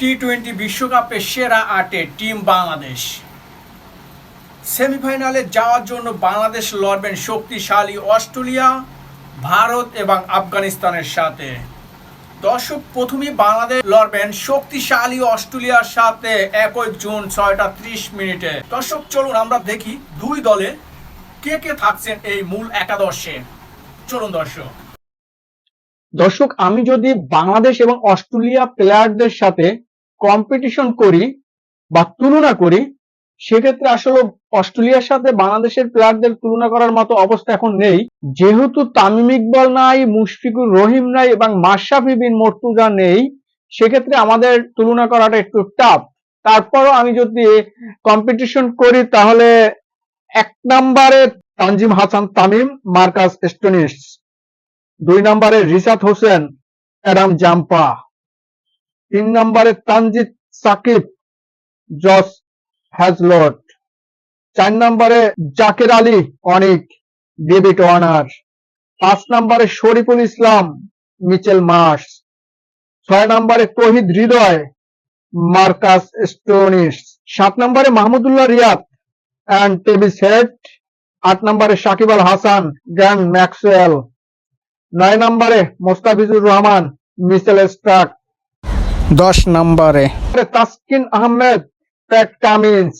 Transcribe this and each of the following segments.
T twenty বিশ্বকাপের সেরা আটে টিম বাংলাদেশ। সেমিফাইনালে যাওয়ার জন্য বাংলাদেশ লড়বেন শক্তিশালী অস্ট্রেলিয়া, ভারত এবং আফগানিস্তানের সাথে। দর্শক, প্রথমেই বাংলাদেশ লড়বেন শক্তিশালী অস্ট্রেলিয়ার সাথে একই জুন ছয়টা ত্রিশ মিনিটে। দর্শক, চলুন আমরা দেখি দুই দলে কে কে থাকছেন এই মূল একাদশে। চলুন দর্শক। দর্শক, আমি যদি বাংলাদেশ এবং অস্ট্রেলিয়া প্লেয়ারদের সাথে কম্পিটিশন করি বা তুলনা করি, সেক্ষেত্রে আসলে অস্ট্রেলিয়ার সাথে বাংলাদেশের প্লেয়ারদের তুলনা করার মতো অবস্থা এখন নেই। যেহেতু তামিম ইকবল নাই, মুশফিকুর রহিম নাই এবং মাশরাফি বিন মর্তুজা নেই, সেক্ষেত্রে আমাদের তুলনা করাটা একটু টাফ তারপরও আমি যদি কম্পিটিশন করি, তাহলে এক নম্বরে তানজিম হাসান তামিম, মার্কাস স্টোনিস। দুই নম্বরে রিসাদ হোসেন, অ্যাডাম জাম্পা। তিন নম্বরে তানজিদ সাকিব, জস হ্যাজলট। চার নম্বরে জাকের আলী, অনিক, ডেভিড ওয়ার্নার। পাঁচ নম্বরে শরীফুল ইসলাম, মিচেল মার্স ছয় নম্বরে তহিদ হৃদয়, মার্কাস স্টোনিস। সাত নম্বরে Mahmudullah Riyad and Travis Head আট নম্বরে সাকিব আল হাসান, গ্র্যান্ড ম্যাক্সওয়েল। নয় নম্বরে মোস্তাফিজুর রহমান, মিচেল স্টার্ক। দশ নম্বরে। Taskin Ahmed, Pat Cummins.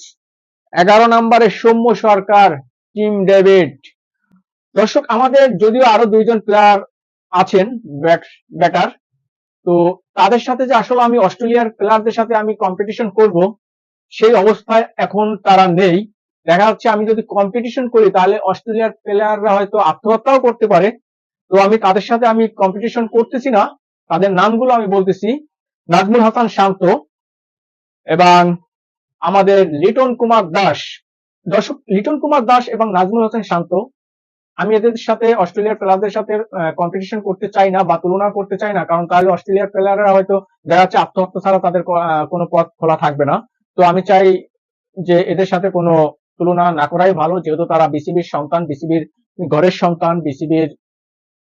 এগারো নম্বরে সৌম্য সরকার, টিম ডেভিড। দর্শক, আমাদের যদিও আরও দুইজন প্লেয়ার আছেন ব্যাটার, তো তাদের সাথে যে আসলে আমি অস্ট্রেলিয়ার প্লেয়ারদের সাথে আমি কম্পিটিশন করব, সেই অবস্থায় এখন তারা নেই। দেখা যাচ্ছে আমি যদি কম্পিটিশন করি, তাহলে অস্ট্রেলিয়ার প্লেয়াররা হয়তো আত্মহত্যাও করতে পারে। তো আমি তাদের সাথে আমি কম্পিটিশন করতেছি না। তাদের নামগুলো আমি বলতেছি। নাজমুল হাসান শান্ত এবং আমাদের লিটন কুমার দাস। দর্শক, লিটন কুমার দাস এবং নাজমুল হাসান শান্ত, আমি এদের সাথে অস্ট্রেলিয়ার প্লেয়ারদের সাথে কম্পিটিশন করতে চাই না বা তুলনা করতে চাই না, কারণ তাহলে অস্ট্রেলিয়ার প্লেয়াররা হয়তো দেখা যাচ্ছে আত্মহত্যা ছাড়া তাদের কোনো পথ খোলা থাকবে না। তো আমি চাই যে এদের সাথে কোনো তুলনা না করাই ভালো, যেহেতু তারা বিসিবির সন্তান বিসিবির ঘরের সন্তান বিসিবির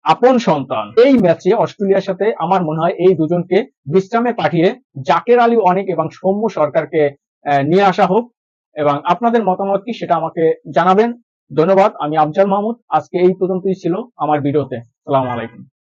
আপন সন্তান। এই ম্যাচে অস্ট্রেলিয়ার সাথে আমার মনে হয় এই দুজনকে বিশ্রামে পাঠিয়ে জাকের আলী অনেক এবং সৌম্য সরকারকে নিয়ে আসা হোক। এবং আপনাদের মতামত কি সেটা আমাকে জানাবেন। ধন্যবাদ, আমি আফজাল মাহমুদ। আজকে এই পর্যন্তই ছিল আমার ভিডিওতে। সালাম আলাইকুম।